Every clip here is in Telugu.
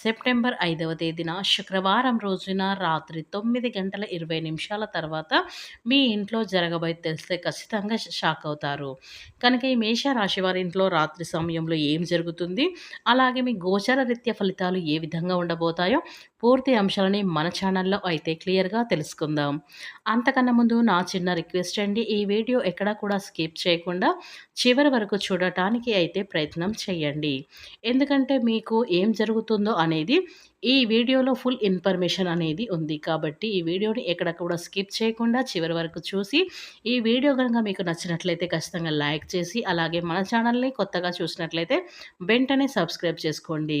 సెప్టెంబర్ ఐదవ తేదీన శుక్రవారం రోజున రాత్రి తొమ్మిది గంటల ఇరవై నిమిషాల తర్వాత మీ ఇంట్లో జరగబోయి తెలిస్తే ఖచ్చితంగా షాక్ అవుతారు. కనుక ఈ మేషరాశి వారి ఇంట్లో రాత్రి సమయంలో ఏం జరుగుతుంది? అలాగే మీ గోచర రీత్య ఫలితాలు ఏ విధంగా ఉండబోతాయో పూర్తి అంశాలని మన ఛానల్లో అయితే క్లియర్గా తెలుసుకుందాం. అంతకన్నా ముందు నా చిన్న రిక్వెస్ట్ అండి ఈ వీడియో ఎక్కడా కూడా స్కిప్ చేయకుండా చివరి వరకు చూడటానికి అయితే ప్రయత్నం చేయండి. ఎందుకంటే మీకు ఏం జరుగుతుందో అనేది ఈ వీడియోలో ఫుల్ ఇన్ఫర్మేషన్ అనేది ఉంది. కాబట్టి ఈ వీడియోని ఎక్కడ కూడా స్కిప్ చేయకుండా చివరి వరకు చూసి ఈ వీడియో కనుక మీకు నచ్చినట్లయితే ఖచ్చితంగా లైక్ చేసి అలాగే మన ఛానల్ని కొత్తగా చూసినట్లయితే వెంటనే సబ్స్క్రైబ్ చేసుకోండి.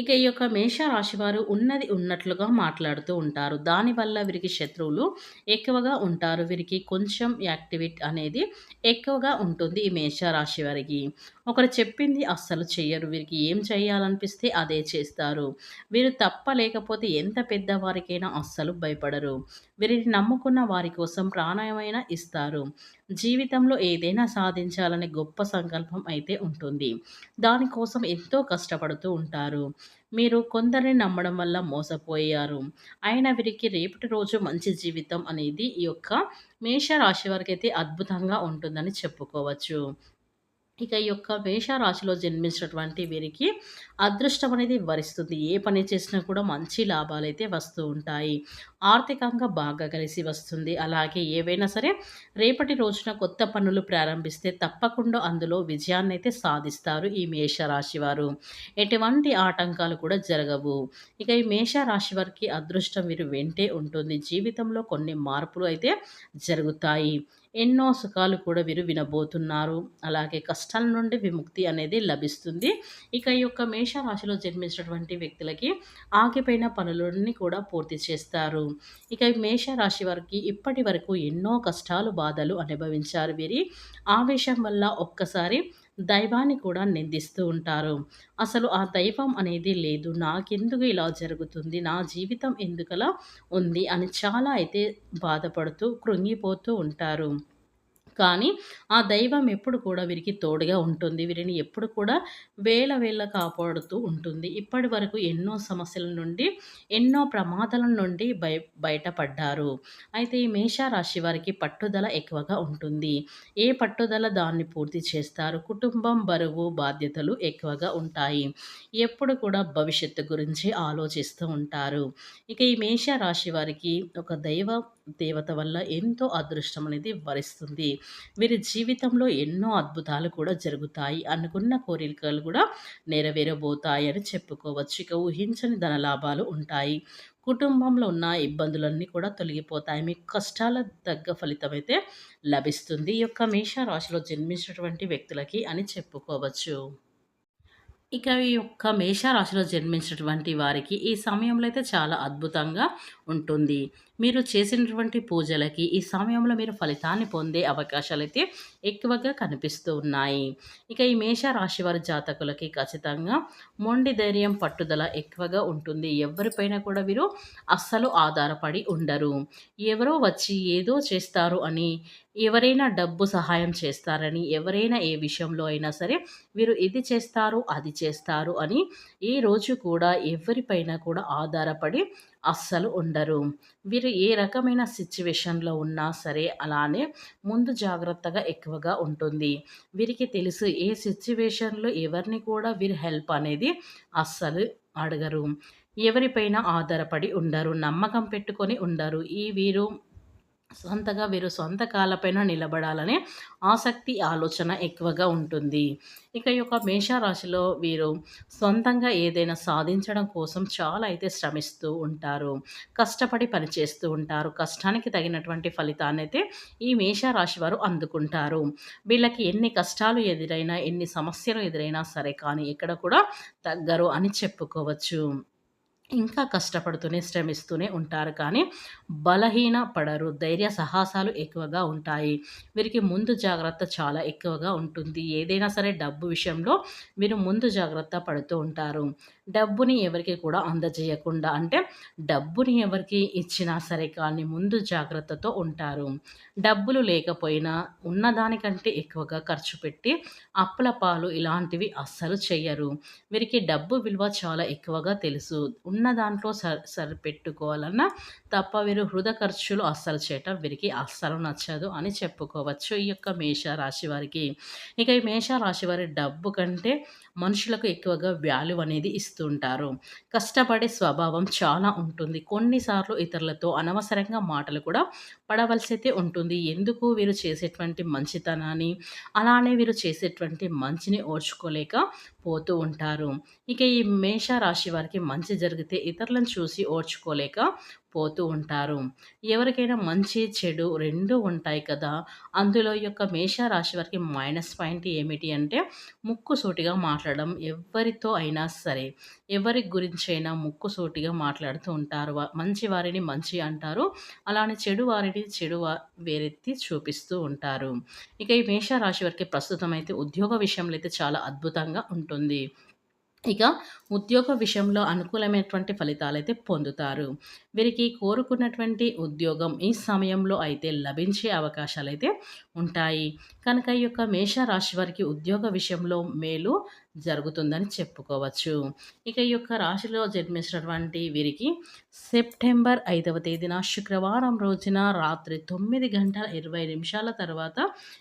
ఇక ఈ యొక్క మేషరాశివారు ఉన్నది ఉన్నట్లుగా మాట్లాడుతూ ఉంటారు. దానివల్ల వీరికి శత్రువులు ఎక్కువగా ఉంటారు. వీరికి కొంచెం యాక్టివిటీ అనేది ఎక్కువగా ఉంటుంది ఈ మేషరాశి వారికి. ఒకరు చెప్పింది అస్సలు చెయ్యరు. వీరికి ఏం చేయాలనిపిస్తే అదే చేస్తారు. వీరు తప్ప లేకపోతే ఎంత పెద్దవారికైనా అస్సలు భయపడరు. వీరిని నమ్ముకున్న వారి కోసం ప్రాణాయమైన ఇస్తారు. జీవితంలో ఏదైనా సాధించాలనే గొప్ప సంకల్పం అయితే ఉంటుంది. దానికోసం ఎంతో కష్టపడుతూ ఉంటారు. మీరు కొందరిని నమ్మడం వల్ల మోసపోయారు. అయినా వీరికి రేపటి రోజు మంచి జీవితం అనేది ఈ యొక్క మేషరాశి వారికి అయితే అద్భుతంగా ఉంటుందని చెప్పుకోవచ్చు. ఇక ఈ యొక్క మేషరాశిలో జన్మించినటువంటి వీరికి అదృష్టం అనేది వరిస్తుంది. ఏ పని చేసినా కూడా మంచి లాభాలు అయితే వస్తూ ఉంటాయి. ఆర్థికంగా బాగా కలిసి వస్తుంది. అలాగే ఏవైనా సరే రేపటి రోజున కొత్త పనులు ప్రారంభిస్తే తప్పకుండా అందులో విజయాన్ని అయితే సాధిస్తారు ఈ మేషరాశి వారు. ఎటువంటి ఆటంకాలు కూడా జరగవు. ఇక ఈ మేషరాశి వారికి అదృష్టం వీరు వెంటే ఉంటుంది. జీవితంలో కొన్ని మార్పులు అయితే జరుగుతాయి. ఎన్నో సుఖాలు కూడా వీరు వినబోతున్నారు. అలాగే కష్టాల నుండి విముక్తి అనేది లభిస్తుంది. ఇక ఈ యొక్క మేషరాశిలో జన్మించినటువంటి వ్యక్తులకి ఆగిపోయిన పనులన్నీ కూడా పూర్తి చేస్తారు. ఇక ఈ మేషరాశి వారికి ఇప్పటి వరకు ఎన్నో కష్టాలు బాధలు అనుభవించారు వీరి. ఆవేశం వల్ల ఒక్కసారి దైవాన్ని కూడా నిందిస్తూ ఉంటారు. అసలు ఆ దైవం అనేది లేదు. నాకెందుకు ఇలా జరుగుతుంది? నా జీవితం ఎందుకలా ఉంది? అని చాలా అయితే బాధపడుతూ కృంగిపోతూ ఉంటారు. కానీ ఆ దైవం ఎప్పుడు కూడా వీరికి తోడుగా ఉంటుంది. వీరిని ఎప్పుడు కూడా వేల వేల కాపాడుతూ ఉంటుంది. ఇప్పటి వరకు ఎన్నో సమస్యల నుండి ఎన్నో ప్రమాదాల నుండి బయ బయటపడ్డారు. అయితే ఈ మేషరాశి వారికి పట్టుదల ఎక్కువగా ఉంటుంది. ఏ పట్టుదల దాన్ని పూర్తి చేస్తారు? కుటుంబం బరువు బాధ్యతలు ఎక్కువగా ఉంటాయి. ఎప్పుడు కూడా భవిష్యత్తు గురించి ఆలోచిస్తూ ఉంటారు. ఇక ఈ మేషరాశి వారికి ఒక దైవ దేవత వల్ల ఎంతో అదృష్టం అనేది వరిస్తుంది. వీరి జీవితంలో ఎన్నో అద్భుతాలు కూడా జరుగుతాయి. అనుకున్న కోరికలు కూడా నెరవేరబోతాయి అని చెప్పుకోవచ్చు. ఇక ఊహించని ధన లాభాలు ఉంటాయి. కుటుంబంలో ఉన్న ఇబ్బందులన్నీ కూడా తొలగిపోతాయి. మీకు కష్టాల తగ్గ ఫలితం అయితే లభిస్తుంది. ఈ యొక్క మేషరాశిలో జన్మించినటువంటి వ్యక్తులకి అని చెప్పుకోవచ్చు. ఇక ఈ యొక్క మేషరాశిలో జన్మించినటువంటి వారికి ఈ సమయంలో అయితే చాలా అద్భుతంగా ఉంటుంది. మీరు చేసినటువంటి పూజలకి ఈ సమయంలో మీరు ఫలితాన్ని పొందే అవకాశాలు అయితే ఎక్కువగా కనిపిస్తూ ఉన్నాయి. ఇక ఈ మేషరాశి వారి జాతకులకి ఖచ్చితంగా మొండి ధైర్యం పట్టుదల ఎక్కువగా ఉంటుంది. ఎవరిపైన కూడా వీరు అస్సలు ఆధారపడి ఉండరు. ఎవరో వచ్చి ఏదో చేస్తారు అని ఎవరైనా డబ్బు సహాయం చేస్తారని ఎవరైనా ఏ విషయంలో అయినా సరే వీరు ఇది చేస్తారు అది చేస్తారు అని ఈ రోజు కూడా ఎవరిపైన కూడా ఆధారపడి అస్సలు ఉండరు. వీరు ఏ రకమైన సిచ్యువేషన్లో ఉన్నా సరే అలానే ముందు జాగ్రత్తగా ఎక్కువగా ఉంటుంది. వీరికి తెలుసు ఏ సిచ్యువేషన్లో ఎవరిని కూడా వీరు హెల్ప్ అనేది అస్సలు అడగరు. ఎవరిపైన ఆధారపడి ఉండరు నమ్మకం పెట్టుకొని ఉండరు. ఈ వీరు సొంతగా వీరు సొంత కాలపైన నిలబడాలనే ఆసక్తి ఆలోచన ఎక్కువగా ఉంటుంది. ఇక ఈ యొక్క మేషరాశిలో వీరు సొంతంగా ఏదైనా సాధించడం కోసం చాలా అయితే శ్రమిస్తూ ఉంటారు. కష్టపడి పనిచేస్తూ ఉంటారు. కష్టానికి తగినటువంటి ఫలితాన్ని అయితే ఈ మేషరాశి వారు అందుకుంటారు. వీళ్ళకి ఎన్ని కష్టాలు ఎదురైనా ఎన్ని సమస్యలు ఎదురైనా సరే కానీ ఇక్కడ కూడా తగ్గరు అని చెప్పుకోవచ్చు. ఇంకా కష్టపడుతూనే శ్రమిస్తూనే ఉంటారు కానీ బలహీన పడరు. ధైర్య సాహసాలు ఎక్కువగా ఉంటాయి. వీరికి ముందు జాగ్రత్త చాలా ఎక్కువగా ఉంటుంది. ఏదైనా సరే డబ్బు విషయంలో మీరు ముందు జాగ్రత్త పడుతూ ఉంటారు. డబ్బుని ఎవరికి కూడా అందజేయకుండా అంటే డబ్బుని ఎవరికి ఇచ్చినా సరే కానీ ముందు జాగ్రత్తతో ఉంటారు. డబ్బులు లేకపోయినా ఉన్నదానికంటే ఎక్కువగా ఖర్చు పెట్టి అప్పుల పాలు ఇలాంటివి అస్సలు చేయరు వీరికి డబ్బు విలువ చాలా ఎక్కువగా తెలుసు. ఉన్న దాంట్లో సర్ సరిపెట్టుకోవాలన్నా తప్ప వీరు హృద ఖర్చులు అస్సలు చేయటం వీరికి అస్సలు నచ్చదు అని చెప్పుకోవచ్చు ఈ యొక్క మేషరాశి వారికి. ఇక ఈ మేషరాశి వారి డబ్బు కంటే మనుషులకు ఎక్కువగా వాల్యూ అనేది ఇస్తుంటారు. కష్టపడే స్వభావం చాలా ఉంటుంది. కొన్నిసార్లు ఇతరులతో అనవసరంగా మాటలు కూడా పడవలసి అయితే ఉంటుంది. ఎందుకు వీరు చేసేటువంటి మంచితనాన్ని? అలానే వీరు చేసేటువంటి మంచిని ఓర్చుకోలేక పోతూ ఉంటారు. ఇక ఈ మేష రాశి వారికి మంచి జరిగితే ఇతరులను చూసి ఓర్చుకోలేక పోతూ ఉంటారు. ఎవరికైనా మంచి చెడు రెండు ఉంటాయి కదా? అందులో యొక్క మేష రాశి వారికి మైనస్ పాయింట్ ఏమిటి అంటే ముక్కు సూటిగా మాట్లాడడం ఎవరితో అయినా సరే ఎవరి గురించి అయినా ముక్కు సోటిగా మాట్లాడుతూ ఉంటారు. మంచి వారిని మంచి అంటారు. అలానే చెడు వారిని చెడు వేరెత్తి చూపిస్తూ ఉంటారు. ఇక ఈ మేషరాశి వారికి ప్రస్తుతం అయితే ఉద్యోగ విషయంలో అయితే చాలా అద్భుతంగా ఉంటుంది. ఇక ఉద్యోగ విషయంలో అనుకూలమైనటువంటి ఫలితాలు అయితే పొందుతారు. వీరికి కోరుకున్నటువంటి ఉద్యోగం ఈ సమయంలో అయితే లభించే అవకాశాలు అయితే ఉంటాయి. కనుక ఈ యొక్క మేషరాశి వారికి ఉద్యోగ విషయంలో మేలు జరుగుతుందని చెప్పుకోవచ్చు. ఇక ఈ యొక్క రాశిలో జన్మించినటువంటి వీరికి సెప్టెంబర్ ఐదవ తేదీన శుక్రవారం రోజున రాత్రి తొమ్మిది గంటల ఇరవై నిమిషాల తర్వాత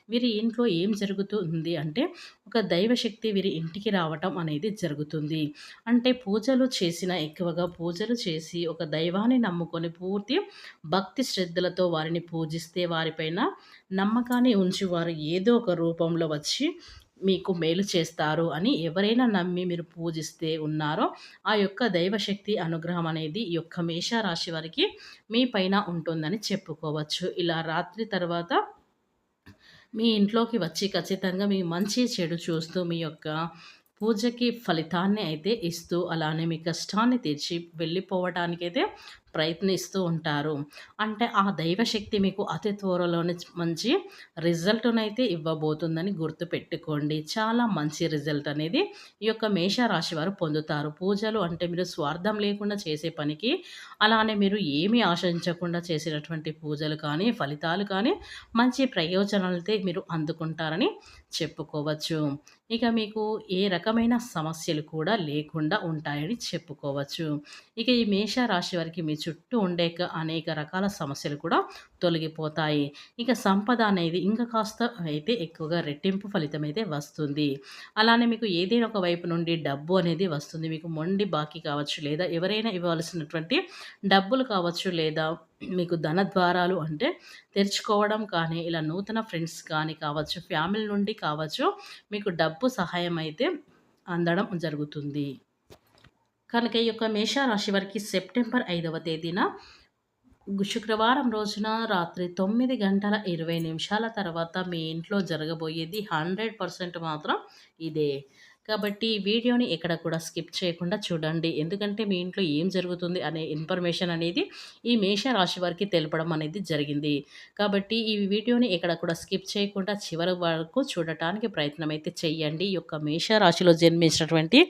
వీరి ఇంట్లో ఏం జరుగుతుంది అంటే ఒక దైవశక్తి వీరి ఇంటికి రావటం అనేది జరుగుతుంది. అంటే పూజలు చేసిన ఎక్కువగా పూజలు చేసి ఒక దైవాన్ని నమ్ముకొని పూర్తి భక్తి శ్రద్ధలతో వారిని పూజిస్తే వారిపైన నమ్మకాన్ని ఉంచి వారు ఏదో ఒక రూపంలో వచ్చి మీకు మేలు చేస్తారు అని ఎవరైనా నమ్మి మీరు పూజిస్తే ఉన్నారో ఆ యొక్క దైవశక్తి అనుగ్రహం అనేది ఈ యొక్క మేషరాశి వారికి మీ పైన ఉంటుందని చెప్పుకోవచ్చు. ఇలా రాత్రి తర్వాత మీ ఇంట్లోకి వచ్చి ఖచ్చితంగా మీ మంచి చెడు చూస్తూ మీ యొక్క పూజకి ఫలితాన్ని అయితే ఇస్తూ అలానే మీ కష్టాన్ని తీర్చి వెళ్ళిపోవడానికైతే ప్రయత్నిస్తూ ఉంటారు. అంటే ఆ దైవశక్తి మీకు అతి త్వరలోనే మంచి రిజల్ట్నైతే ఇవ్వబోతుందని గుర్తుపెట్టుకోండి. చాలా మంచి రిజల్ట్ అనేది ఈ యొక్క మేషరాశి వారు పొందుతారు. పూజలు అంటే మీరు స్వార్థం లేకుండా చేసే పనికి అలానే మీరు ఏమీ ఆశించకుండా చేసినటువంటి పూజలు కానీ ఫలితాలు కానీ మంచి ప్రయోజనాలతో మీరు అందుకుంటారని చెప్పుకోవచ్చు. ఇక మీకు ఏ రకమైన సమస్యలు కూడా లేకుండా ఉంటాయని చెప్పుకోవచ్చు. ఇక ఈ మేషరాశి వారికి మీ చుట్టూ ఉండే అనేక రకాల సమస్యలు కూడా తొలగిపోతాయి. ఇక సంపద అనేది ఇంకా కాస్త అయితే ఎక్కువగా రెట్టింపు ఫలితం అయితే వస్తుంది. అలానే మీకు ఏదైనా ఒక వైపు నుండి డబ్బు అనేది వస్తుంది. మీకు మొండి బాకీ కావచ్చు లేదా ఎవరైనా ఇవ్వాల్సినటువంటి డబ్బులు కావచ్చు లేదా మీకు ధన ద్వారాలు అంటే తెరుచుకోవడం కానీ ఇలా నూతన ఫ్రెండ్స్ కానీ కావచ్చు ఫ్యామిలీ నుండి కావచ్చు మీకు డబ్బు సహాయం అయితే అందడం జరుగుతుంది. కనుక ఈ యొక్క మేషరాశి వారికి సెప్టెంబర్ ఐదవ తేదీన శుక్రవారం రోజున రాత్రి తొమ్మిది గంటల ఇరవై నిమిషాల తర్వాత మీ ఇంట్లో జరగబోయేది హండ్రెడ్ పర్సెంట్ మాత్రం ఇదే. కాబట్టి ఈ వీడియోని ఎక్కడ కూడా స్కిప్ చేయకుండా చూడండి. ఎందుకంటే మీ ఇంట్లో ఏం జరుగుతుంది అనే ఇన్ఫర్మేషన్ అనేది ఈ మేష రాశి వారికి తెలపడం అనేది జరిగింది. కాబట్టి ఈ వీడియోని ఎక్కడ కూడా స్కిప్ చేయకుండా చివరి వరకు చూడటానికి ప్రయత్నం అయితే చేయండి. ఈ యొక్క మేష రాశిలో జన్మించినటువంటి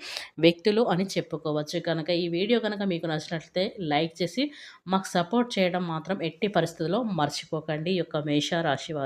వ్యక్తులు అని చెప్పుకోవచ్చు. కనుక ఈ వీడియో కనుక మీకు నచ్చినట్లయితే లైక్ చేసి మాకు సపోర్ట్ చేయడం మాత్రం ఎట్టి పరిస్థితుల్లో మర్చిపోకండి. ఈ యొక్క మేష రాశి వారు.